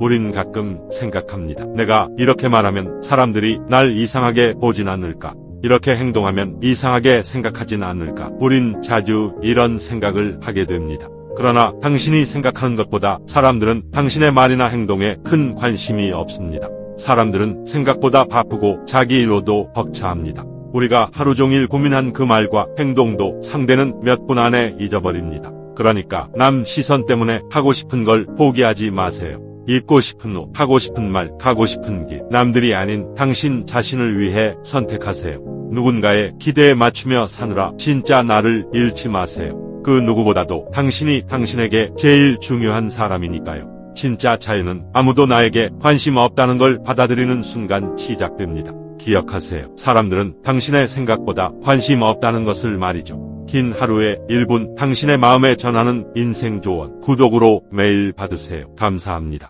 우린 가끔 생각합니다. 내가 이렇게 말하면 사람들이 날 이상하게 보진 않을까? 이렇게 행동하면 이상하게 생각하진 않을까? 우린 자주 이런 생각을 하게 됩니다. 그러나 당신이 생각하는 것보다 사람들은 당신의 말이나 행동에 큰 관심이 없습니다. 사람들은 생각보다 바쁘고 자기 일로도 벅차합니다. 우리가 하루 종일 고민한 그 말과 행동도 상대는 몇 분 안에 잊어버립니다. 그러니까 남 시선 때문에 하고 싶은 걸 포기하지 마세요. 입고 싶은 옷, 하고 싶은 말, 가고 싶은 길, 남들이 아닌 당신 자신을 위해 선택하세요. 누군가의 기대에 맞추며 사느라 진짜 나를 잃지 마세요. 그 누구보다도 당신이 당신에게 제일 중요한 사람이니까요. 진짜 자유는 아무도 나에게 관심 없다는 걸 받아들이는 순간 시작됩니다. 기억하세요. 사람들은 당신의 생각보다 관심 없다는 것을 말이죠. 긴 하루에 1분 당신의 마음에 전하는 인생 조언 구독으로 매일 받으세요. 감사합니다.